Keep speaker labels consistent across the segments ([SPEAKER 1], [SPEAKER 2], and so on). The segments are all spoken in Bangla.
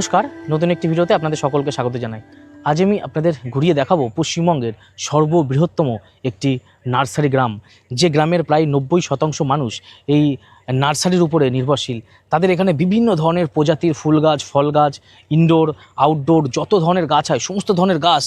[SPEAKER 1] নমস্কার, নতুন একটি ভিডিওতে আপনাদের সকলকে স্বাগত জানাই। আজ আমি আপনাদের ঘুরিয়ে দেখাবো পশ্চিমবঙ্গের সর্ববৃহত্তম একটি নার্সারি গ্রাম, যে গ্রামের প্রায় নব্বই শতাংশ মানুষ এই নার্সারির উপরে নির্ভরশীল। তাদের এখানে বিভিন্ন ধরনের প্রজাতির ফুল গাছ, ফল গাছ ইনডোর আউটডোর যত ধরনের গাছ হয়, সমস্ত ধরনের গাছ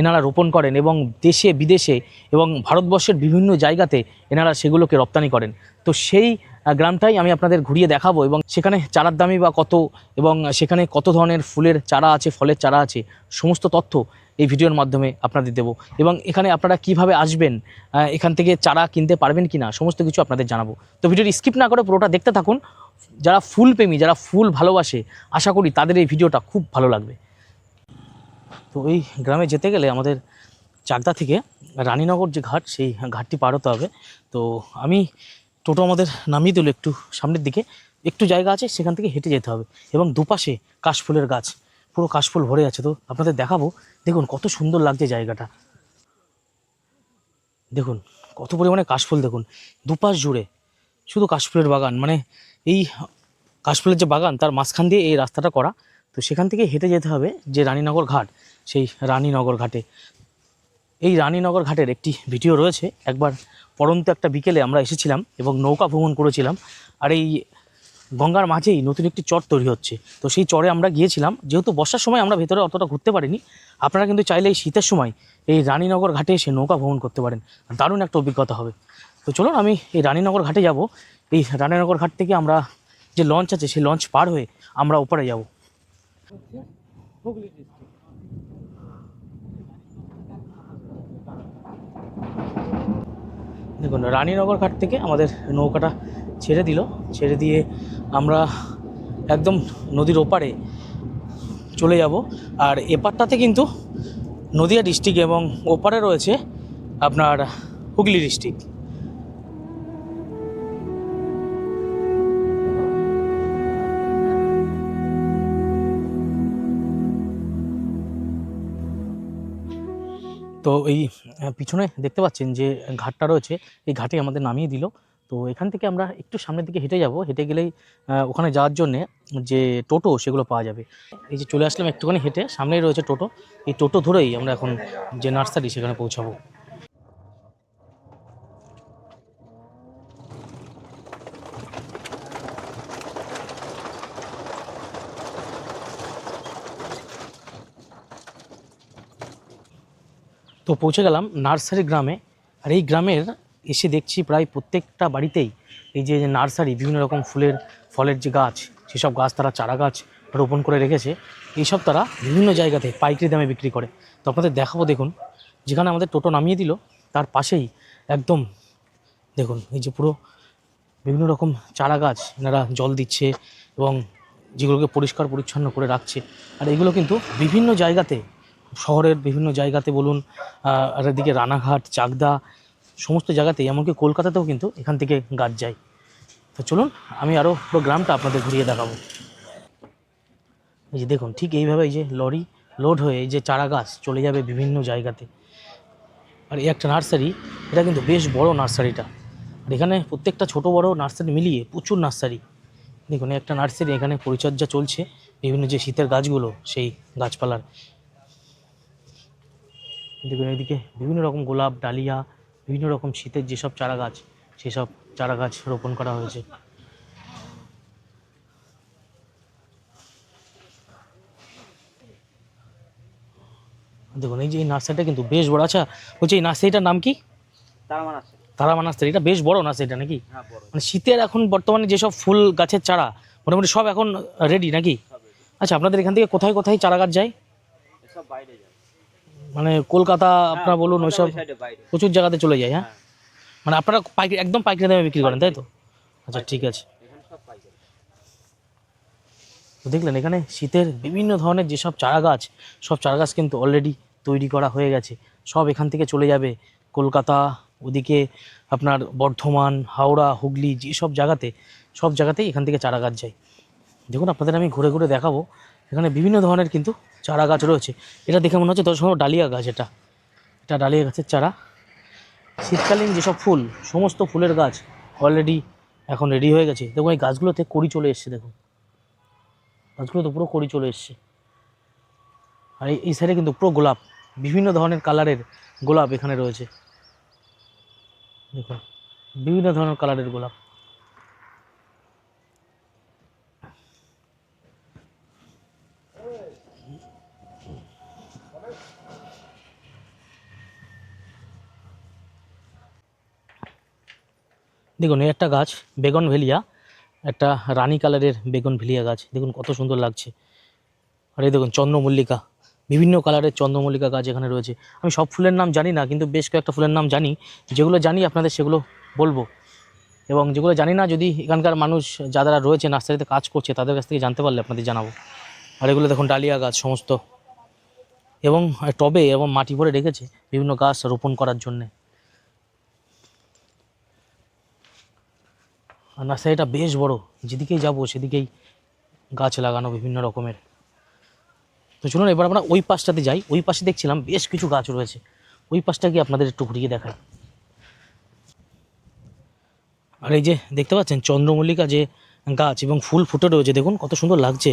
[SPEAKER 1] এনারা রোপণ করেন এবং দেশে, বিদেশে এবং ভারতবর্ষের বিভিন্ন জায়গাতে এনারা সেগুলোকে রপ্তানি করেন। তো সেই গ্রামটাই আমি আপনাদের ঘুরিয়ে দেখাবো এবং সেখানে চারার দামি বা কত এবং সেখানে কত ধরনের ফুলের চারা আছে, ফলের চারা আছে, সমস্ত তথ্য এই ভিডিওর মাধ্যমে আপনাদের দেবো। এবং এখানে আপনারা কীভাবে আসবেন এখান থেকে চারা কিনতে পারবেন কি না সমস্ত কিছু আপনাদের জানাব। তো ভিডিওটি স্কিপ না করে পুরোটা দেখতে থাকুন। যারা ফুল প্রেমী, যারা ফুল ভালোবাসে, আশা করি তাদের এই ভিডিওটা খুব ভালো লাগবে। তো এই গ্রামে যেতে গেলে আমাদের চাকদা থেকে রানীনগর যে ঘাট, সেই ঘাটটি পার হতে হবে। তো আমি টোটো আমাদের নামিয়ে দিল একটু সামনের দিকে। একটু জায়গা আছে, সেখান থেকে হেঁটে যেতে হবে। এবং দুপাশে কাশফুলের গাছ, পুরো কাশফুল ভরে আছে তো। আপনাদের দেখাবো। দেখুন, কত সুন্দর লাগছে জায়গাটা। দেখুন, কত পরিমাণে কাশফুল দেখুন। দুপাশ জুড়ে শুধু কাশফুলের বাগান। মানে এই কাশফুলের যে বাগান, তার মাঝখান দিয়ে এই রাস্তাটা করা। তো সেখান থেকে হেঁটে যেতে হবে যে রানীনগর ঘাট, সেই রানীনগর ঘাটে। এই রানীনগর ঘাটের একটি ভিডিও রয়েছে। একবার পরন্ত একটা বিকেলে আমরা এসেছিলাম এবং নৌকা ভ্রমণ করেছিলাম। আর এই গঙ্গার মাঝেই নতুন একটি চর তৈরি হচ্ছে। তো সেই চরে আমরা গিয়েছিলাম। যেহেতু বর্ষার সময় আমরা ভেতরে অতটা ঘুরতে পারিনি, আপনারা কিন্তু চাইলে এই শীতের সময় এই রানীনগর ঘাটে এসে নৌকা ভ্রমণ করতে পারেন। দারুণ একটা অভিজ্ঞতা হবে। তো চলুন আমি এই রানীনগর ঘাটে যাব। এই রানীনগর ঘাট থেকে আমরা যে লঞ্চ আছে, সেই লঞ্চ পার হয়ে আমরা ওপারে যাব। দেখুন, রানীনগর ঘাট থেকে আমাদের নৌকাটা ছেড়ে দিল। ছেড়ে দিয়ে আমরা একদম নদীর ওপারে চলে যাব। আর এপারটাতে কিন্তু নদীয়া ডিস্ট্রিক্ট এবং ওপারে রয়েছে আপনার হুগলি ডিস্ট্রিক্ট। তো এই পিছনে দেখতে পাচ্ছেন যে ঘাটটা রয়েছে, এই ঘাটে আমাদের নামিয়ে দিল। তো এখান থেকে আমরা একটু সামনের দিকে হেঁটে যাব। হেঁটে গেলেই ওখানে যাওয়ার জন্যে যে টোটো, সেগুলো পাওয়া যাবে। এই যে চলে আসলাম একটুখানি হেঁটে, সামনেই রয়েছে টোটো। এই টোটো ধরেই আমরা এখন যে নার্সারি, সেখানে পৌঁছাবো। তো পৌঁছে গেলাম নার্সারি গ্রামে। আর এই গ্রামের এসে দেখছি প্রায় প্রত্যেকটা বাড়িতেই এই যে নার্সারি, বিভিন্ন রকম ফুলের, ফলের যে গাছ সেসব গাছ তারা চারা গাছ রোপণ করে রেখেছে, এইসব তারা বিভিন্ন জায়গাতে পাইকারি দামে বিক্রি করে। তো আপনাদের দেখাবো দেখুন, যেখানে আমাদের টোটো নামিয়ে দিল, তার পাশেই একদম দেখুন, এই যে পুরো বিভিন্ন রকম চারা গাছ এনারা জল দিচ্ছে এবং যেগুলোকে পরিষ্কার পরিচ্ছন্ন করে রাখছে। আর এগুলো কিন্তু বিভিন্ন জায়গাতে শহরের বিভিন্ন জায়গাতে বলুন আর এদিকে রানাঘাট, চাকদা, সমস্ত জায়গাতেই, এমনকি কলকাতাতেও কিন্তু এখান থেকে গাছ যায়। তো চলুন, আমি আরও পুরো গ্রামটা আপনাদের ঘুরিয়ে দেখাবো। এই যে দেখুন, ঠিক এইভাবে এই যে লরি লোড হয়ে এই যে চারা গাছ চলে যাবে বিভিন্ন জায়গাতে। আর এই একটা নার্সারি, এটা কিন্তু বেশ বড় নার্সারিটা। আর এখানে প্রত্যেকটা ছোট বড় নার্সারি মিলিয়ে প্রচুর নার্সারি। দেখুন একটা নার্সারি এখানে পরিচর্যা চলছে, বিভিন্ন যে শীতের গাছগুলো, সেই গাছপালার। দেখুন এদিকে বিভিন্ন রকম গোলাপ ডালিয়া বিভিন্ন রকম শীতের যেসব চারা গাছ সেসব চারা গাছ রোপণ করা হয়েছে। দেখুন এই যে এই নার্সারিটা কিন্তু বেশ বড়। আচ্ছা বলছি এই নার্সারিটার নাম কি? তারামা নার্সারি। এটা বেশ বড় নার্সারিটা নাকি?
[SPEAKER 2] হ্যাঁ
[SPEAKER 1] মানে শীতের এখন বর্তমানে যেসব ফুল গাছের চারা মোটামুটি সব এখন রেডি নাকি? আচ্ছা আপনাদের এখান থেকে কোথায় কোথায় চারা গাছ যায়
[SPEAKER 2] বাইরে যায়।
[SPEAKER 1] মানে কলকাতা আপনার বলুন
[SPEAKER 2] হ্যাঁ,
[SPEAKER 1] ওইসব প্রচুর জায়গাতে চলে যায় হ্যাঁ?
[SPEAKER 2] হ্যাঁ
[SPEAKER 1] মানে আপনারা পাইকারি একদম পাইকারি দামে বিক্রি করেন তাই তো? আচ্ছা ঠিক আছে। দেখলেন এখানে শীতের বিভিন্ন ধরনের যেসব চারা গাছ সব চারা গাছ কিন্তু অলরেডি তৈরি করা হয়ে গেছে। সব এখান থেকে চলে যাবে। কলকাতা ওদিকে আপনার বর্ধমান হাওড়া হুগলি যেসব জায়গাতে সব জায়গাতেই এখান থেকে চারা গাছ যায়। দেখুন আপনাদের আমি ঘুরে ঘুরে দেখাবো। এখানে বিভিন্ন ধরনের কিন্তু চারা গাছ রয়েছে। এটা দেখে মনে হচ্ছে দশ ডালিয়া গাছ এটা। এটা ডালিয়া গাছের চারা। শীতকালীন যেসব ফুল, সমস্ত ফুলের গাছ অলরেডি এখন রেডি হয়ে গেছে। দেখুন, এই গাছগুলোতে কড়ি চলে এসছে, দেখুন। গাছগুলো তো পুরো কড়ি চলে এসছে। আর এই সাইডে কিন্তু পুরো গোলাপ, বিভিন্ন ধরনের কালারের গোলাপ এখানে রয়েছে। দেখুন, বিভিন্ন ধরনের কালারের গোলাপ। দেখুন, এই একটা গাছ, বেগন ভেলিয়া, একটা রানী কালারের বেগুন ভেলিয়া গাছ। দেখুন, কত সুন্দর লাগছে। আর এই দেখুন, চন্দ্রমল্লিকা, বিভিন্ন কালারের চন্দ্রমল্লিকা গাছ এখানে রয়েছে। আমি সব ফুলের নাম জানি না, কিন্তু বেশ কয়েকটা ফুলের নাম জানি। যেগুলো জানি, আপনাদের সেগুলো বলব। এবং যেগুলো জানি না, যদি এখানকার মানুষ, যারা রয়েছে, নার্সারিতে কাজ করছে, তাদের কাছ থেকে জানতে পারলে আপনাদের জানাব। আর এগুলো দেখুন, ডালিয়া গাছ, সমস্ত। এবং টবে এবং মাটি ভরে রেখেছে বিভিন্ন গাছ রোপণ করার জন্যে। নার্সারিটা বেশ বড়। যেদিকেই যাব সেদিকেই গাছ লাগানো বিভিন্ন রকমের। তো চলুন, এবার আমরা ওই পাশটাতে যাই। ওই পাশে দেখছিলাম বেশ কিছু গাছ রয়েছে। ওই পাশটা গিয়ে আপনাদের একটু ঘুরিয়ে দেখাই। আর এই যে দেখতে পাচ্ছেন চন্দ্রমল্লিকা যে গাছ এবং ফুল ফুটে রয়েছে, দেখুন কত সুন্দর লাগছে।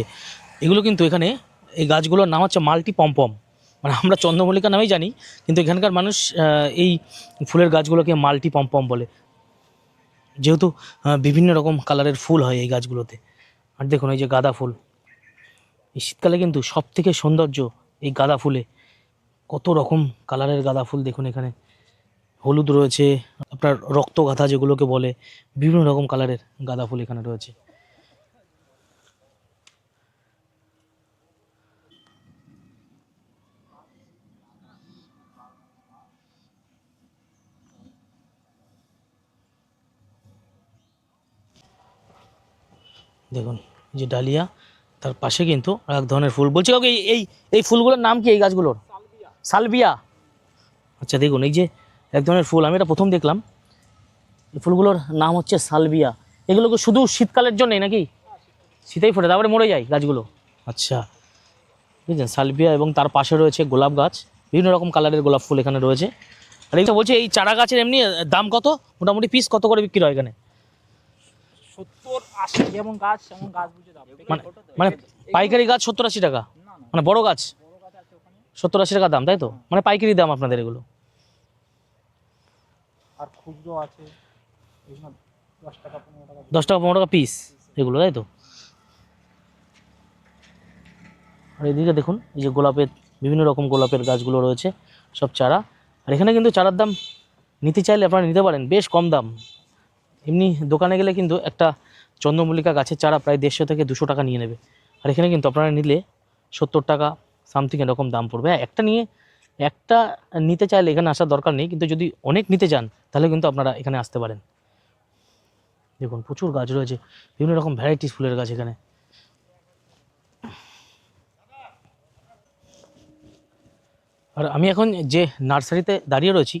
[SPEAKER 1] এগুলো কিন্তু এখানে এই গাছগুলোর নাম হচ্ছে মাল্টি পম্পম মানে আমরা চন্দ্রমল্লিকা নামেই জানি, কিন্তু এখানকার মানুষ এই ফুলের গাছগুলোকে মাল্টি পম্পম বলে। যেহেতু বিভিন্ন রকম কালারের ফুল হয় এই গাছগুলোতে। আর দেখুন, এই যে গাঁদা ফুল। এই শীতকালে কিন্তু সব থেকে সৌন্দর্য এই গাঁদা ফুলে। কত রকম কালারের গাঁদা ফুল দেখুন এখানে। হলুদ রয়েছে, আপনার রক্ত গাঁথা যেগুলোকে বলে, বিভিন্ন রকম কালারের গাঁদা ফুল এখানে রয়েছে। দেখুন যে ডালিয়া, তার পাশে কিন্তু এক ধরনের ফুল। বলছি কাউকে, এই- এই ফুলগুলোর নাম কি এই গাছগুলোর? সালবিয়া আচ্ছা দেখুন, এই যে এক ধরনের ফুল, আমি এটা প্রথম দেখলাম। এই ফুলগুলোর নাম হচ্ছে সালবিয়া এগুলোকে শুধু শীতকালের জন্যই নাকি? শীতেই ফোটে, তারপরে মরে যায় গাছগুলো। আচ্ছা বুঝলেন সালবিয়া এবং তার পাশে রয়েছে গোলাপ গাছ। বিভিন্ন রকম কালারের গোলাপ ফুল এখানে রয়েছে। আর এইটা বলছে, এই চারা গাছের এমনি দাম কত? মোটামুটি পিস কত করে বিক্রি হয় এখানে?
[SPEAKER 3] সত্তর আশি যেমন গাছ এমন গাছ বুঝে দাম
[SPEAKER 1] মানে মানে পাইকারি গাছ সত্তর আশি টাকা? মানে বড় গাছ?
[SPEAKER 3] বড় গাছ আছে ওখানে।
[SPEAKER 1] সত্তর আশি টাকা দাম তাই তো? মানে পাইকারি দাম আপনাদের এগুলো।
[SPEAKER 3] আর ক্ষুদ্র আছে দশ টাকা পনেরো টাকা
[SPEAKER 1] পিস এগুলো তাই তো? আর এদিকে দেখুন এই যে গোলাপের বিভিন্ন রকম গোলাপের গাছগুলো রয়েছে সব চারা। আর এখানে কিন্তু চারার দাম নিতে চাইলে আপনারা নিতে পারেন বেশ কম দাম। এমনি দোকানে গেলে কিন্তু একটা চন্দ্রমল্লিকা গাছের চারা প্রায় দেড়শো থেকে দুশো টাকা নিয়ে নেবে। আর এখানে কিন্তু আপনারা নিলে সত্তর টাকা সামথিং এরকম দাম পড়বে। হ্যাঁ, একটা নিয়ে একটা নিতে চাইলে এখানে আসার দরকার নেই কিন্তু যদি অনেক নিতে চান তাহলে কিন্তু আপনারা এখানে আসতে পারেন। দেখুন প্রচুর গাছ রয়েছে বিভিন্ন রকম ভ্যারাইটিস ফুলের গাছ এখানে। আর আমি এখন যে নার্সারিতে দাঁড়িয়ে রয়েছি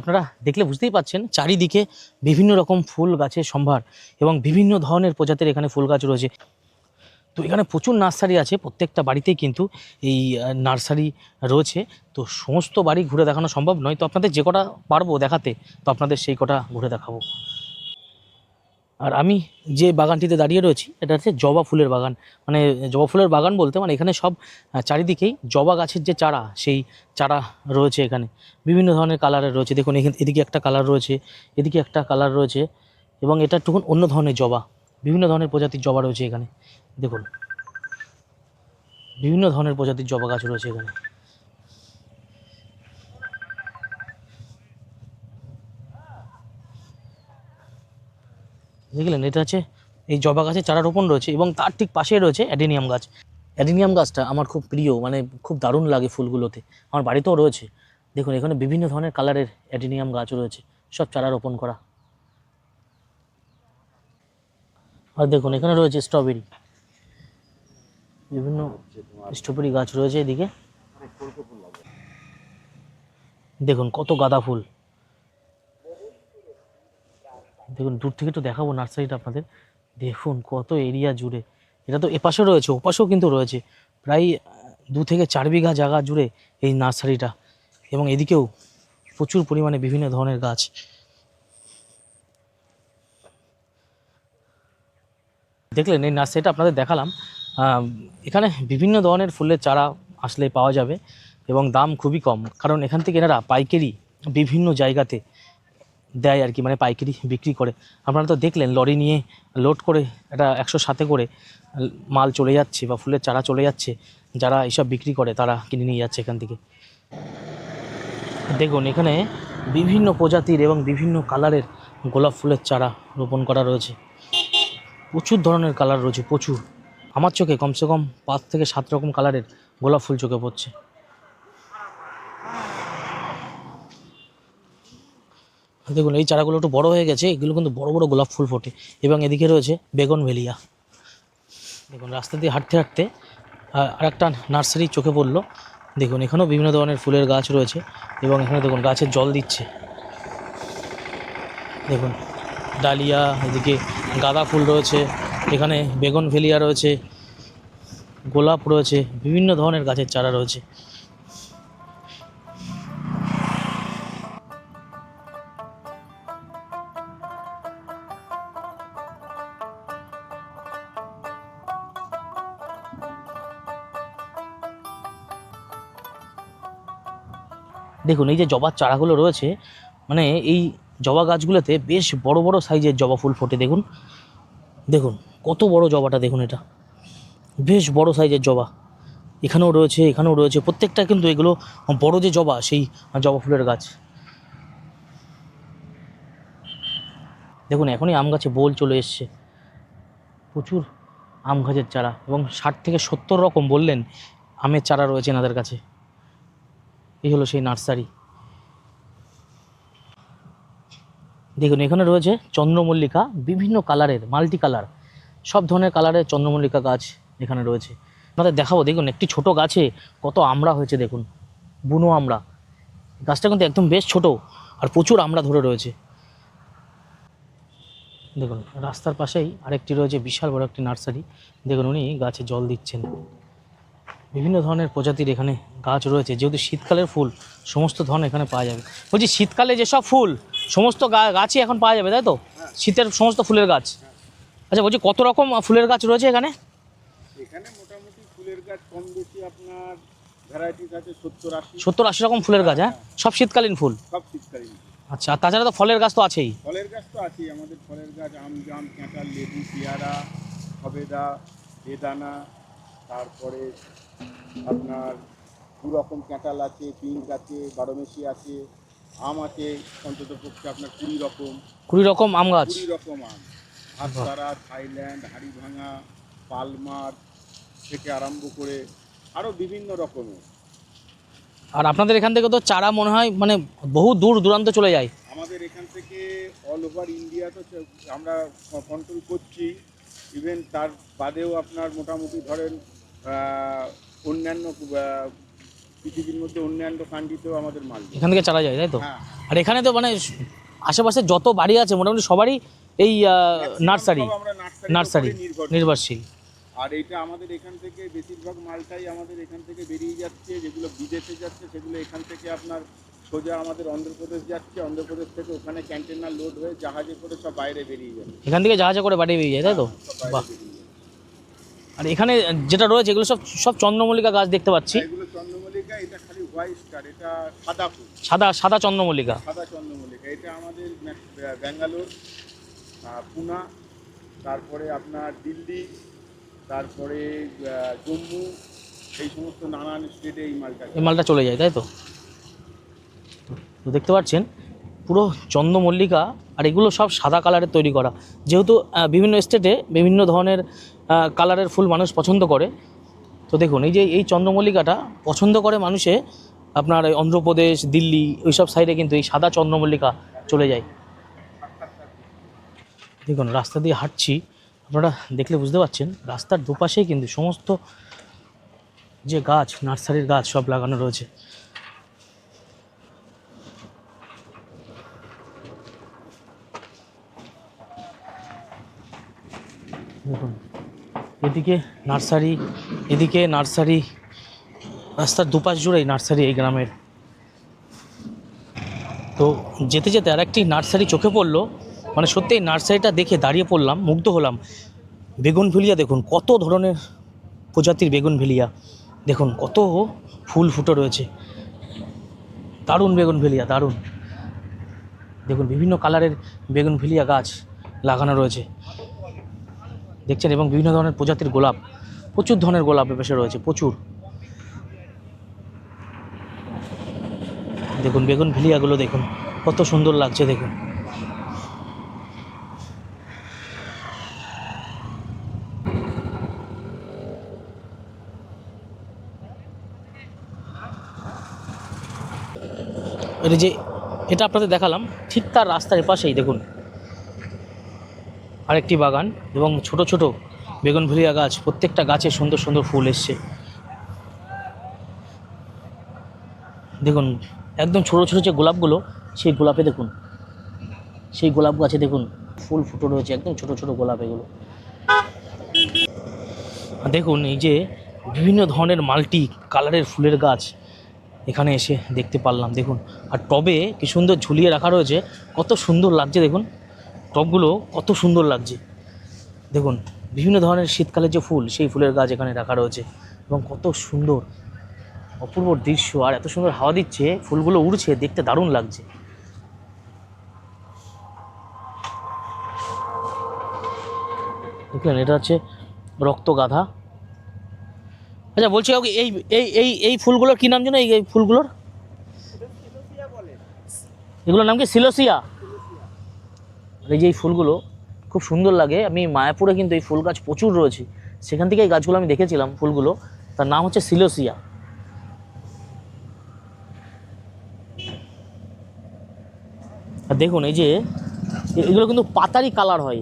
[SPEAKER 1] আপনারা দেখলে বুঝতেই পাচ্ছেন চারিদিকে বিভিন্ন রকম ফুল গাছের সম্ভার এবং বিভিন্ন ধরনের প্রজাতির এখানে ফুল গাছ রয়েছে। তো এখানে প্রচুর নার্সারি আছে, প্রত্যেকটা বাড়িতেই কিন্তু এই নার্সারি রয়েছে। তো সমস্ত বাড়ি ঘুরে দেখানো সম্ভব নয়। তো আপনাদের যে কটা পারব দেখাতে, তো আপনাদের সেই কটা ঘুরে দেখাবো। আর আমি যে বাগানটিতে দাঁড়িয়ে রয়েছি, এটা হচ্ছে জবা ফুলের বাগান। মানে জবা ফুলের বাগান বলতে মানে এখানে সব চারিদিকেই জবা গাছের যে চারা, সেই চারা রয়েছে এখানে। বিভিন্ন ধরনের কালারের রয়েছে। দেখুন, এখানে এদিকে একটা কালার রয়েছে, এদিকে একটা কালার রয়েছে এবং এটা টুকুন অন্য ধরনের জবা। বিভিন্ন ধরনের প্রজাতির জবা রয়েছে এখানে। দেখুন, বিভিন্ন ধরনের প্রজাতির জবা গাছ রয়েছে এখানে। দেখলেন এটা হচ্ছে এই জবা গাছের চারা রোপণ রয়েছে এবং তার ঠিক পাশেই রয়েছে অ্যাডেনিয়াম গাছ। অ্যাডেনিয়াম গাছটা আমার খুব প্রিয় মানে খুব দারুণ লাগে ফুলগুলোতে। আমার বাড়িতেও রয়েছে। দেখুন, এখানে বিভিন্ন ধরনের কালারের অ্যাডেনিয়াম গাছ রয়েছে। সব চারা রোপণ করা। আর দেখুন, এখানে রয়েছে স্ট্রবেরি। বিভিন্ন স্ট্রবেরি গাছ রয়েছে এদিকে। দেখুন, কত গাঁদা ফুল। দেখুন, দূর থেকে একটু দেখাবো নার্সারিটা আপনাদের। দেখুন, কত এরিয়া জুড়ে। এটা তো এপাশেও রয়েছে, ওপাশেও কিন্তু রয়েছে। প্রায় দু থেকে চার বিঘা জায়গা জুড়ে এই নার্সারিটা। এবং এদিকেও প্রচুর পরিমাণে বিভিন্ন ধরনের গাছ। দেখলেন, এই নার্সারিটা আপনাদের দেখালাম। এখানে বিভিন্ন ধরনের ফুলের চারা আসলে পাওয়া যাবে এবং দাম খুবই কম। কারণ এখান থেকে এনারা পাইকারি বিভিন্ন জায়গাতে দেয় আর কি মানে পাইকারি বিক্রি করে। আপনারা তো দেখলেন, লরি নিয়ে লোড করে এটা একশো সাথে করে মাল চলে যাচ্ছে বা ফুলের চারা চলে যাচ্ছে, যারা এইসব বিক্রি করে তারা কিনে নিয়ে যাচ্ছে এখান থেকে। দেখুন, এখানে বিভিন্ন প্রজাতির এবং বিভিন্ন কালারের গোলাপ ফুলের চারা রোপণ করা রয়েছে। প্রচুর ধরনের কালার রয়েছে, প্রচুর। আমার চোখে কমসে কম পাঁচ থেকে সাত রকম কালারের গোলাপ ফুল চোখে পড়ছে। দেখুন, এই চারাগুলো একটু বড় হয়ে গেছে, এগুলো কিন্তু বড় বড় গোলাপ ফুল ফোটে। এবং এদিকে রয়েছে বেগুন ভেলিয়া। দেখুন, রাস্তা দিয়ে হাঁটতে হাঁটতে, আর একটা নার্সারি চোখে পড়ল। দেখুন, এখানেও বিভিন্ন ধরনের ফুলের গাছ রয়েছে, এবং এখানে দেখুন গাছের জল দিচ্ছে। দেখুন, ডালিয়া, এদিকে গাঁদা ফুল রয়েছে, এখানে বেগুন ভেলিয়া রয়েছে, গোলাপ রয়েছে, বিভিন্ন ধরনের গাছের চারা রয়েছে। দেখুন, এই যে জবার চারাগুলো রয়েছে মানে এই জবা গাছগুলোতে বেশ বড় বড় সাইজের জবা ফুল ফোটে, দেখুন। দেখুন, কত বড় জবাটা, দেখুন এটা। বেশ বড় সাইজের জবা। এখানেও রয়েছে এখানেও রয়েছে। প্রত্যেকটা কিন্তু এগুলো বড় যে জবা, সেই জবা ফুলের গাছ। দেখুন, এখনই আম গাছে বোল চলে এসছে। প্রচুর আম গাছের চারা এবং ষাট থেকে সত্তর রকম বললেন আমের চারা রয়েছে এনাদের কাছে। এই হলো সেই নার্সারি। দেখুন, এখানে রয়েছে চন্দ্রমল্লিকা, বিভিন্ন কালারের মাল্টি কালার সব ধরনের কালারের চন্দ্রমল্লিকা গাছ এখানে রয়েছে। আপনাদের দেখাবো, দেখুন, একটি ছোট গাছে কত আমড়া হয়েছে, দেখুন, বুনো আমড়া গাছটা কিন্তু একদম বেশ ছোট আর প্রচুর আমড়া ধরে রয়েছে। দেখুন, রাস্তার পাশেই আরেকটি রয়েছে, বিশাল বড় একটি নার্সারি। দেখুন, উনি গাছে জল দিচ্ছেন। বিভিন্ন ধরনের প্রজাতির এখানে গাছ রয়েছে যেহেতু শীতকালের ফুল সমস্ত ধরনের এখানে পাওয়া যাবে। বলছি শীতকালে যেসব ফুল সমস্ত গাছই এখন পাওয়া যাবে তাই তো? শীতের সমস্ত ফুলের গাছ। আচ্ছা বলছি কত রকম ফুলের গাছ রয়েছে এখানে?
[SPEAKER 4] এখানে মোটামুটি ফুলের গাছ কম বেশি আপনার
[SPEAKER 1] সত্তর আশি। রকম ফুলের গাছ হ্যাঁ? সব শীতকালীন ফুল?
[SPEAKER 4] সব শীতকালীন
[SPEAKER 1] আচ্ছা আর তাছাড়া তো ফলের গাছ তো আছেই।
[SPEAKER 4] ফলের গাছ তো আছেই আমাদের ফলের গাছ আম জাম কাঁঠাল লেবু পেয়ারা সবেদা বেদানা তারপরে আপনার দু রকম কাঁঠাল আছে পিঙ্ক আছে বারোমেশি আছে আম আছে অন্তত পক্ষে আপনার কুড়ি রকম।
[SPEAKER 1] কুড়ি রকম আম গাছ?
[SPEAKER 4] কুড়ি রকম আম। হাতসারা থাইল্যান্ড হাড়িভাঙা পালমার থেকে আরম্ভ করে আরও বিভিন্ন রকমের।
[SPEAKER 1] আর আপনাদের এখান থেকে তো চারা মনে হয় মানে বহু দূর দূরান্ত চলে যায়।
[SPEAKER 4] আমাদের এখান থেকে অল ওভার ইন্ডিয়া তো আমরা কন্ট্রোল করছি। ইভেন তার বাদেও আপনার মোটামুটি ধরেন অন্যান্য পৃথিবীর মধ্যে অন্যান্য কান্ট্রিতেও আমাদের মাল
[SPEAKER 1] এখান থেকে চালা যায় তাই তো?
[SPEAKER 4] হ্যাঁ।
[SPEAKER 1] আর এখানে তো মানে আশেপাশে যত বাড়ি আছে মোটামুটি সবারই এই নার্সারি
[SPEAKER 4] আমরা নার্সারি
[SPEAKER 1] নার্সারি
[SPEAKER 4] নির্ভর
[SPEAKER 1] নির্ভরশীল।
[SPEAKER 4] আর এইটা আমাদের এখান থেকে বেশিরভাগ মালটাই আমাদের এখান থেকে বেরিয়ে যাচ্ছে যেগুলো বিদেশে যাচ্ছে সেগুলো এখান থেকে আপনার সোজা আমাদের অন্ধ্রপ্রদেশ যাচ্ছে অন্ধ্রপ্রদেশ থেকে ওখানে কন্টেনার লোড হয়ে জাহাজে করে সব বাইরে বেরিয়ে যাবে
[SPEAKER 1] এখান থেকে জাহাজে করে বাড়ি বেরিয়ে যায় তাই তো?
[SPEAKER 4] সব
[SPEAKER 1] বাহ। আর এখানে যেটা রয়েছে এগুলো সব সব চন্দ্রমল্লিকা গাছ দেখতে পাচ্ছি।
[SPEAKER 4] এগুলো চন্দ্রমল্লিকা এটা খালি হোয়াইট স্টার এটা সাদা ফুল।
[SPEAKER 1] সাদা সাদা চন্দ্রমল্লিকা।
[SPEAKER 4] সাদা চন্দ্রমল্লিকা এটা আমাদের ব্যাঙ্গালোর পুনা তারপরে আপনার দিল্লি তারপরে জম্মু এই সমস্ত নানান স্টেটে এই মালটা
[SPEAKER 1] এই মালটা চলে যায় তাই তো? তো দেখতে পাচ্ছেন পুরো চন্দ্রমল্লিকা আর এগুলো সব সাদা কালারের তৈরি করা। যেহেতু বিভিন্ন স্টেটে বিভিন্ন ধরনের কালারের ফুল মানুষ পছন্দ করে। তো দেখুন, এই যে এই চন্দ্রমল্লিকাটা পছন্দ করে মানুষে, আপনার অন্ধ্রপ্রদেশ, দিল্লি ওই সব সাইডে কিন্তু এই সাদা চন্দ্রমল্লিকা চলে যায়। দেখুন, রাস্তা দিয়ে হাঁটছি, আপনারা দেখলে বুঝতে পারছেন, রাস্তার দুপাশেই কিন্তু সমস্ত যে গাছ, নার্সারির গাছ সব লাগানো রয়েছে। দেখুন এদিকে নার্সারি এদিকে নার্সারি, রাস্তার দুপাশ জুড়েই নার্সারি এই গ্রামের। তো যেতে যেতে আর একটি নার্সারি চোখে পড়ল। মানে সত্যি নার্সারিটা দেখে দাঁড়িয়ে পড়লাম, মুগ্ধ হলাম। বেগুন ভুলিয়া দেখুন, কত ধরনের প্রজাতির বেগুন ভেলিয়া। দেখুন, কত ফুল ফুটে রয়েছে। দারুণ বেগুন ভেলিয়া, দারুণ। দেখুন, বিভিন্ন কালারের বেগুন ভেলিয়া গাছ লাগানো রয়েছে। দেখছেন, এবং বিভিন্ন ধরনের প্রজাতির গোলাপ, প্রচুর ধরনের গোলাপ এপাশে রয়েছে, প্রচুর। দেখুন, বেগুন ভেলিয়াগুলো দেখুন, কত সুন্দর লাগছে দেখুন। এটা যে এটা আপনাদের দেখালাম, ঠিক তার রাস্তার পাশেই, দেখুন। আরেকটি বাগান এবং ছোট ছোট বেগুনভেলিয়া গাছ, প্রত্যেকটা গাছে সুন্দর সুন্দর ফুল এসছে। দেখুন, একদম ছোট ছোট যে গোলাপগুলো, সেই গোলাপে দেখুন। সেই গোলাপ গাছে দেখুন, ফুল ফুটো রয়েছে, একদম ছোট ছোট গোলাপ এগুলো। দেখুন, এই যে বিভিন্ন ধরনের মাল্টি কালারের ফুলের গাছ এখানে এসে দেখতে পারলাম, দেখুন। আর টবে কি সুন্দর ঝুলিয়ে রাখা রয়েছে, কত সুন্দর লাগছে, দেখুন। টবগুলো কত সুন্দর লাগছে। দেখুন, বিভিন্ন ধরনের শীতকালে যে ফুল, সেই ফুলের গাছ এখানে রাখা রয়েছে এবং কত সুন্দর, অপূর্ব দৃশ্য। আর এত সুন্দর হাওয়া দিচ্ছে, ফুলগুলো উড়ছে, দেখতে দারুণ লাগছে। দেখলেন, এটা হচ্ছে রক্ত গাধা। আচ্ছা বলছি এই এই এই এই ফুলগুলোর কী নাম জানো এই ফুলগুলোর? এগুলোর নাম কি? সিলোসিয়া? এই যে এই ফুলগুলো খুব সুন্দর লাগে। আমি মায়াপুরে কিন্তু এই ফুল গাছ প্রচুর রয়েছে। সেখান থেকে এই গাছগুলো আমি দেখেছিলাম ফুলগুলো। তার নাম হচ্ছে সিলোসিয়া। আর দেখুন, এই যে এগুলো কিন্তু পাতারই কালার হয়।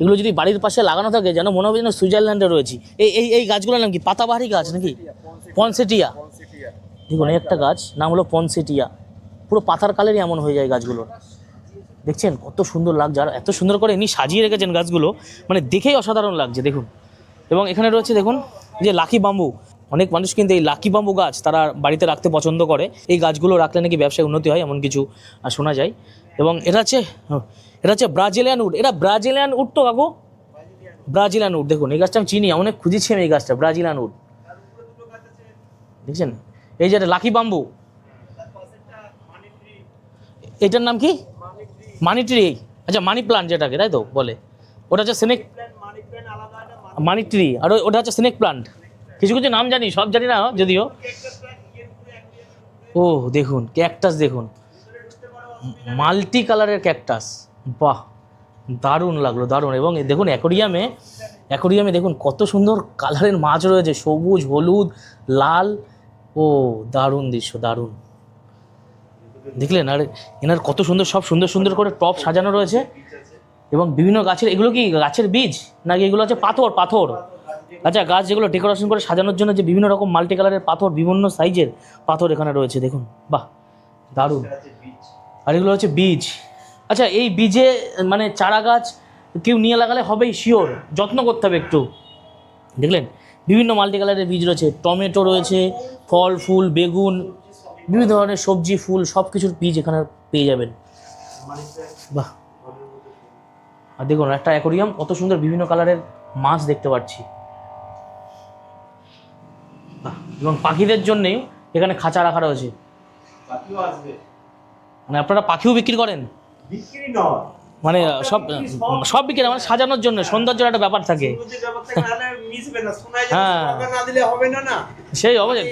[SPEAKER 1] এগুলো যদি বাড়ির পাশে লাগানো থাকে, যেন মনে হবে যেন সুইজারল্যান্ডে রয়েছি। এই এই এই গাছগুলোর নাম কি? পাতাবাহারি গাছ নাকি? পনসেটিয়া। দেখুন একটা গাছ, নাম হলো পনসেটিয়া। পুরো পাতার কালেরই এমন হয়ে যায় গাছগুলোর। দেখছেন কত সুন্দর লাগছে। আর এত সুন্দর করে এমনি সাজিয়ে রেখেছেন গাছগুলো মানে দেখেই অসাধারণ লাগছে, দেখুন। এবং এখানে রয়েছে, দেখুন, যে লাকি বাম্বু অনেক মানুষ কিন্তু এই লাকি বাম্বু গাছ তারা বাড়িতে রাখতে পছন্দ করে। এই গাছগুলো রাখলে নাকি ব্যবসায় উন্নতি হয়, এমন কিছু শোনা যায়। এবং এটা হচ্ছে এটা হচ্ছে ব্রাজিলিয়ান উড এটা ব্রাজিলিয়ান উড তো, কাকু? ব্রাজিলিয়ান উড দেখুন, এই গাছটা আমি চিনি অনেক খুঁজেছি আমি এই গাছটা ব্রাজিলিয়ান উড দেখছেন? এই যে লাকি বাম্বু এটার নাম কি? মানি ট্রি আচ্ছা মানি প্লান্ট যেটাকে, তাই তো? বলে। ওটা হচ্ছে স্নেক মানি ট্রি আর ওটা হচ্ছে স্নেক প্লান্ট কিছু কিছু নাম জানি, সব জানি না যদিও। ও, দেখুন ক্যাকটাস দেখুন। মাল্টি কালারের ক্যাকটাস বাহ, দারুণ লাগল, দারুণ। এবং দেখুন অ্যাকোরিয়ামে অ্যাকোরিয়ামে দেখুন, কত সুন্দর কালারের মাছ রয়েছে। সবুজ, হলুদ, লাল। ও, দারুণ দৃশ্য, দারুণ। দেখলেন? আর এনার কত সুন্দর, সব সুন্দর সুন্দর করে টপ সাজানো রয়েছে। এবং বিভিন্ন গাছের, এগুলো কি গাছের বীজ? নাকি এগুলো হচ্ছে পাথর পাথর? আচ্ছা গাছ যেগুলো ডেকোরেশন করে সাজানোর জন্য যে বিভিন্ন রকম মাল্টি কালারের পাথর, বিভিন্ন সাইজের পাথর এখানে রয়েছে, দেখুন। বাহ, দারুণ। আর এগুলো হচ্ছে বীজ। আচ্ছা এই বীজে মানে চারা গাছ কেউ নিয়ে লাগালে হবেই শিওর যত্ন করতে হবে একটু। দেখলেন? বিভিন্ন মাল্টি কালারের বীজ রয়েছে। টমেটো রয়েছে, ফল, ফুল, বেগুন বিভিন্ন ধরনের সবজি ফুল সব কিছুর বীজ এখানে পেয়ে যাবেন। বাহ। আর দেখুন একটা অ্যাকোরিয়াম কত সুন্দর বিভিন্ন কালারের মাছ দেখতে পাচ্ছি। এবং পাখিদের জন্যেই এখানে খাঁচা রাখা রয়েছে। মানে আপনারা পাখিও বিক্রি করেন?
[SPEAKER 4] বিক্রি নয়।
[SPEAKER 1] মানে সব সব বিক্রি মানে সাজানোর জন্য সৌন্দর্যের একটা ব্যাপার থাকে।
[SPEAKER 4] না
[SPEAKER 1] হ্যাঁ।
[SPEAKER 4] না না না
[SPEAKER 1] সেই অবশ্যই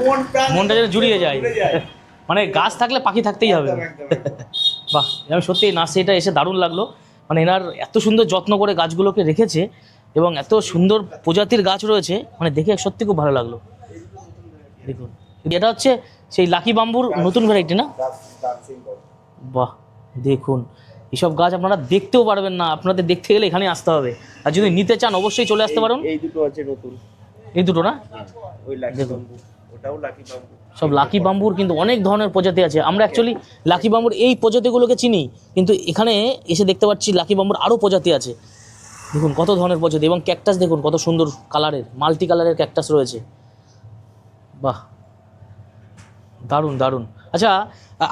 [SPEAKER 4] মন
[SPEAKER 1] মনটা যেন জুড়িয়ে যায়। মানে গাছ থাকলে পাখি থাকতেই হবে। বাহ আমি সত্যি এই নার্সারিটা এসে দারুণ লাগল। মানে এনার এত সুন্দর যত্ন করে গাছগুলোকে রেখেছে এবং এত সুন্দর প্রজাতির গাছ রয়েছে মানে দেখে সত্যি খুব ভালো লাগল। দেখুন এটা হচ্ছে সেই লাকি বাম্বুর নতুন ভ্যারাইটি না? বাহ। দেখুন এইসব গাছ আপনারা দেখতেও পারবেন না আপনাদের দেখতে গেলে এখানে আসতে হবে। আর যদি নিতে চান অবশ্যই চলে আসতে পারুন।
[SPEAKER 2] এই দুটো আছে নতুন।
[SPEAKER 1] এই দুটো না?
[SPEAKER 2] ওই লাকি
[SPEAKER 1] দেখুন।
[SPEAKER 2] বাম্বু ওটাও লাকি বাম্বু
[SPEAKER 1] সব লাকি বাম্বুর কিন্তু অনেক ধরনের প্রজাতি আছে। আমরা অ্যাকচুয়ালি লাকি বাম্বুর এই প্রজাতিগুলোকে চিনি কিন্তু এখানে এসে দেখতে পাচ্ছি লাকি বাম্বুর আরও প্রজাতি আছে। দেখুন কত ধরনের প্রজাতি এবং ক্যাকটাস দেখুন কত সুন্দর কালারের মাল্টি কালারের ক্যাকটাস রয়েছে। বাহ দারুণ দারুণ। আচ্ছা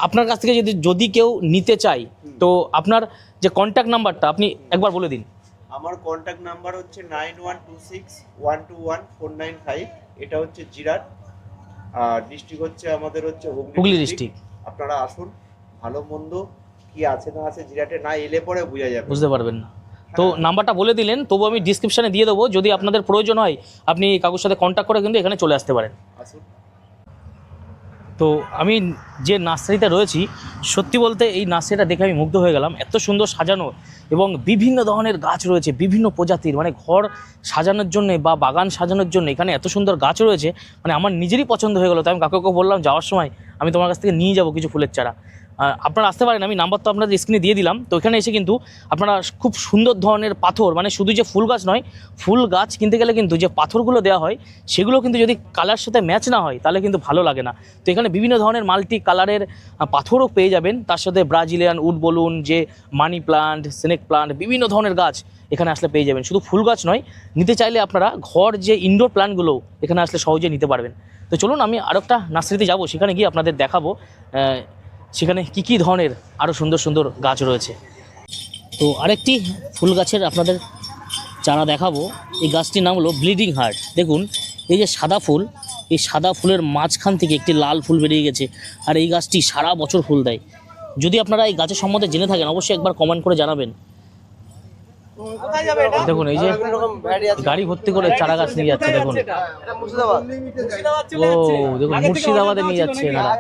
[SPEAKER 1] আপনার কাছ থেকে যদি যদি কেউ নিতে চায় তো আপনার যে কন্ট্যাক্ট নাম্বারটা আপনি একবার বলে দিন।
[SPEAKER 2] আমার কন্ট্যাক্ট নাম্বার হচ্ছে nine one two six one two one four nine five এটা হচ্ছে জিরাট। আর ডিস্ট্রিক্ট হচ্ছে আমাদের হচ্ছে
[SPEAKER 1] হুগলি ডিস্ট্রিক্ট
[SPEAKER 2] আপনারা আসুন ভালো মন্দ কি আছে না আছে জিরাটে না এলে পরে বোঝা যাবে।
[SPEAKER 1] বুঝতে পারবেন না। তো
[SPEAKER 2] হ্যাঁ।
[SPEAKER 1] নাম্বারটা বলে দিলেন তবু আমি ডিসক্রিপশানে দিয়ে দেবো। যদি আপনাদের প্রয়োজন হয় আপনি কাকুর সাথে কন্ট্যাক্ট করে কিন্তু এখানে চলে আসতে পারেন।
[SPEAKER 2] আসুন।
[SPEAKER 1] তো আমি যে নার্সারিতে রয়েছি, সত্যি বলতে এই নার্সারিটা দেখে আমি মুগ্ধ হয়ে গেলাম। এত সুন্দর সাজানো এবং বিভিন্ন ধরনের গাছ রয়েছে, বিভিন্ন প্রজাতির। মানে ঘর সাজানোর জন্য বা বাগান সাজানোর জন্য এখানে এত সুন্দর গাছ রয়েছে মানে আমার নিজেরই পছন্দ হয়ে গেলো। তাই আমি কাকুকে বললাম, যাওয়ার সময় আমি তোমার কাছ থেকে নিয়ে যাব কিছু ফুলের চারা। আপনারা আসতে পারেন। আমি নাম্বার তো আপনাদের স্ক্রিনে দিয়ে দিলাম। তো এখানে এসে কিন্তু আপনারা খুব সুন্দর ধরনের পাথর মানে শুধু যে ফুল গাছ নয়, ফুল গাছ কিনতে গেলে কিন্তু যে পাথরগুলো দেওয়া হয়, সেগুলো কিন্তু যদি কালার সাথে ম্যাচ না হয়, তাহলে কিন্তু ভালো লাগে না। তো এখানে বিভিন্ন ধরনের মাল্টি কালারের পাথরও পেয়ে যাবেন। তার সাথে ব্রাজিলিয়ান উড বলুন, যে মানি প্লান্ট স্নেক প্লান্ট বিভিন্ন ধরনের গাছ এখানে আসলে পেয়ে যাবেন। শুধু ফুল গাছ নয়, নিতে চাইলে আপনারা ঘর যে ইনডোর প্ল্যান্টগুলো এখানে আসলে সহজে নিতে পারবেন। তো চলুন, আমি আরেকটা নার্সারিতে যাব। সেখানে গিয়ে আপনাদের দেখাবো সেখানে কি কি ধরনের আরও সুন্দর সুন্দর গাছ রয়েছে? তো আরেকটি ফুল গাছের আপনাদের চারা দেখাবো। এই গাছটির নাম হলো ব্লিডিং হার্ট। দেখুন, এই যে সাদা ফুল, এই সাদা ফুলের মাঝখান থেকে একটি লাল ফুল বেরিয়ে গেছে আর এই গাছটি সারা বছর ফুল দেয়। যদি আপনারা এই গাছের সম্বন্ধে জেনে থাকেন, অবশ্যই একবার কমেন্ট করে জানাবেন। দেখুন এই যে গাড়ি ভর্তি করে চারা গাছ নিয়ে যাচ্ছে দেখুন। ও দেখুন মুর্শিদাবাদে নিয়ে যাচ্ছে এনারা।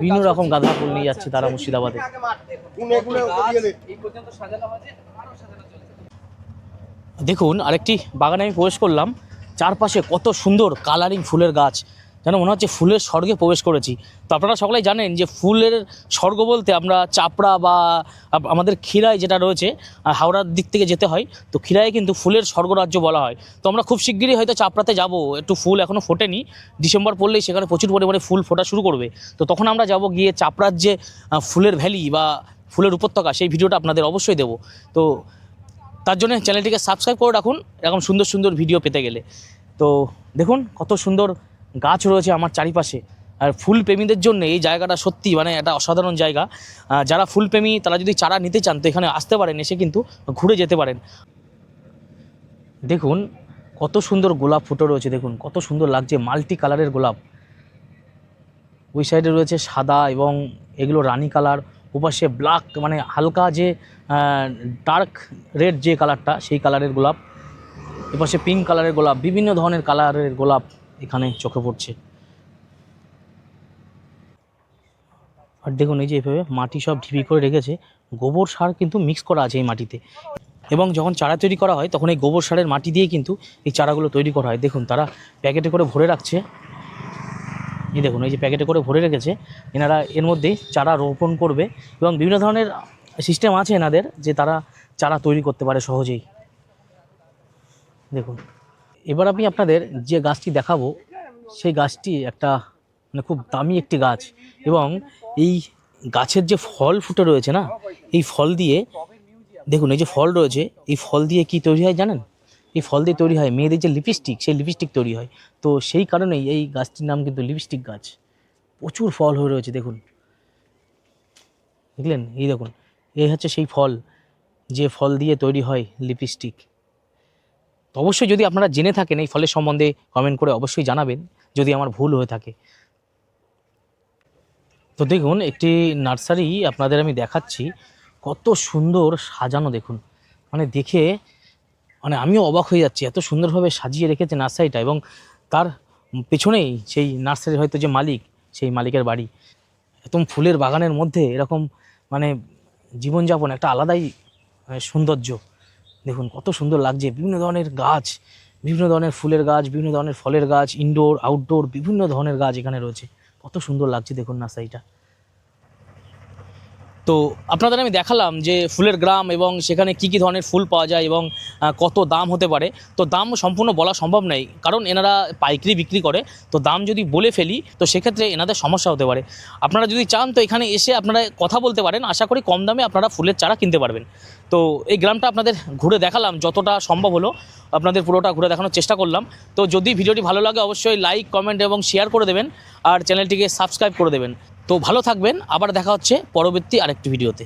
[SPEAKER 1] বিভিন্ন রকম গাঁদা ফুল নিয়ে যাচ্ছে তারা মুর্শিদাবাদে।
[SPEAKER 3] এই পর্যন্ত সাজানো হয়েছে আরও সাজানো চলছে
[SPEAKER 1] দেখুন আরেকটি বাগানে আমি প্রবেশ করলাম। চারপাশে কত সুন্দর কালারিং ফুলের গাছ। যেন মনে হচ্ছে ফুলের স্বর্গে প্রবেশ করেছি। তো আপনারা সকলেই জানেন যে ফুলের স্বর্গ বলতে আমরা চাপড়া বা আমাদের ক্ষীরায় যেটা রয়েছে হাওড়ার দিক থেকে যেতে হয়, তো ক্ষীরায় কিন্তু ফুলের স্বর্গরাজ্য বলা হয়। তো আমরা খুব শিগগিরই হয়তো চাপড়াতে যাব, একটু ফুল এখনও ফোটেনি। ডিসেম্বর পড়লেই সেখানে প্রচুর পরিমাণে ফুল ফোটা শুরু করবে। তো তখন আমরা যাব গিয়ে চাপড়ার যে ফুলের ভ্যালি বা ফুলের উপত্যকা, সেই ভিডিওটা আপনাদের অবশ্যই দেবো। তো তার জন্য চ্যানেলটিকে সাবস্ক্রাইব করে রাখুন, এরকম সুন্দর সুন্দর ভিডিও পেতে গেলে। তো দেখুন কত সুন্দর গাছ রয়েছে আমার চারিপাশে। আর ফুল প্রেমীদের জন্য এই জায়গাটা সত্যি মানে একটা অসাধারণ জায়গা। যারা ফুল প্রেমী তারা যদি চারা নিতে চান, তো এখানে আসতে পারেন, এসে কিন্তু ঘুরে যেতে পারেন। দেখুন, কত সুন্দর গোলাপ ফুটে রয়েছে, দেখুন, কত সুন্দর লাগছে, মাল্টি কালারের গোলাপ। ওই সাইডে রয়েছে সাদা এবং এগুলো রানি কালার, ওপাশে ব্ল্যাক মানে হালকা যে ডার্ক রেড যে কালারটা, সেই কালারের গোলাপ। এপাশে পিঙ্ক কালারের গোলাপ, বিভিন্ন ধরনের কালারের গোলাপ। এখানে চোখে পড়ছে। আর দেখুন, এই যে এভাবে মাটি সব ঢিপি করে রেখেছে, গোবর সার কিন্তু মিক্স করা আছে এই মাটিতে। এবং যখন চারা তৈরি করা হয়, তখন এই গোবর সারের মাটি দিয়ে কিন্তু এই চারাগুলো তৈরি করা হয়। দেখুন, তারা প্যাকেটে করে ভরে রাখছে। এই দেখুন, এই যে প্যাকেটে করে ভরে রেখেছে, এনারা এর মধ্যেই চারা রোপণ করবে এবং বিভিন্ন ধরনের সিস্টেম আছে এনাদের যে তারা চারা তৈরি করতে পারে সহজেই। দেখুন এবার আমি আপনাদের যে গাছটি দেখাবো, সেই গাছটি একটা মানে খুব দামি একটি গাছ এবং এই গাছের যে ফল ফুটে রয়েছে না, এই ফল দিয়ে, দেখুন এই যে ফল রয়েছে, এই ফল দিয়ে কি তৈরি হয় জানেন? এই ফল দিয়ে তৈরি হয় মেয়েদের যে লিপস্টিক সেই লিপস্টিক তৈরি হয়। তো সেই কারণেই এই গাছটির নাম কিন্তু লিপস্টিক গাছ। প্রচুর ফল হয়ে রয়েছে, দেখুন। দেখলেন? এই দেখুন, এই হচ্ছে সেই ফল, যে ফল দিয়ে তৈরি হয় লিপস্টিক তো অবশ্যই যদি আপনারা জেনে থাকেন এই ফলের সম্বন্ধে কমেন্ট করে অবশ্যই জানাবেন, যদি আমার ভুল হয়ে থাকে। তো দেখুন, একটি নার্সারি আপনাদের আমি দেখাচ্ছি, কত সুন্দর সাজানো দেখুন। মানে দেখে মানে আমিও অবাক হয়ে যাচ্ছি, এত সুন্দরভাবে সাজিয়ে রেখেছে নার্সারিটা এবং তার পেছনেই সেই নার্সারির হয়তো যে মালিক, সেই মালিকের বাড়ি, একদম ফুলের বাগানের মধ্যে এরকম মানে জীবনযাপন, একটা আলাদাই মানে সৌন্দর্য। দেখুন কত সুন্দর লাগছে। বিভিন্ন ধরনের গাছ, বিভিন্ন ধরনের ফুলের গাছ, বিভিন্ন ধরনের ফলের গাছ ইনডোর আউটডোর বিভিন্ন ধরনের গাছ এখানে রয়েছে। কত সুন্দর লাগছে দেখুন নার্সারিটা। তো আপনাদের আমি দেখালাম যে ফুলের গ্রাম এবং সেখানে কি কি ধরনের ফুল পাওয়া যায় এবং কত দাম হতে পারে। তো দাম সম্পূর্ণ বলা সম্ভব নয় কারণ এনারা পাইকারি বিক্রি করে। তো দাম যদি বলে ফেলি, তো সেক্ষেত্রে এনাদের সমস্যা হতে পারে। আপনারা যদি চান, তো এখানে এসে আপনারা কথা বলতে পারেন। আশা করি কম দামে আপনারা ফুলের চারা কিনতে পারবেন। তো এই গ্রামটা আপনাদের ঘুরে দেখালাম, যতটা সম্ভব হলো। আপনাদের পুরোটা ঘুরে দেখানোর চেষ্টা করলাম। তো যদি ভিডিওটি ভালো লাগে, অবশ্যই লাইক, কমেন্ট এবং শেয়ার করে দেবেন। আর চ্যানেলটিকে সাবস্ক্রাইব করে দেবেন। তো ভালো থাকবেন আবার দেখা হচ্ছে পরবর্তী আরেকটি ভিডিওতে।